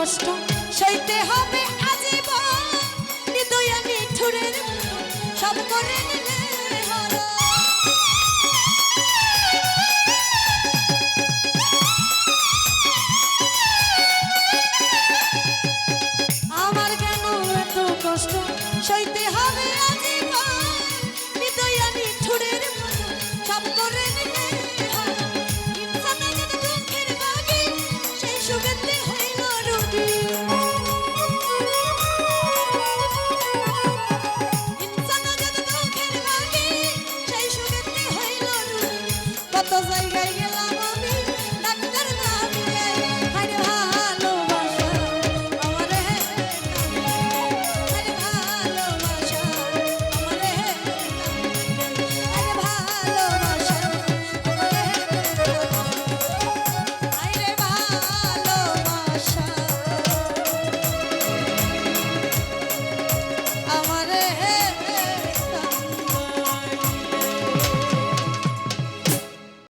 কষ্ট সইতে হবে আজীবন। নিদয়া নিঠুরের সব করে কত জায়গায় গেলাম আমি, ডাক্তার না মিলে হারে ভালোবাসা, আমার হারে ভালোবাসা, আমার হারে ভালোবাসা হারে ভালোবাসা। আমার হে কান্দাইলে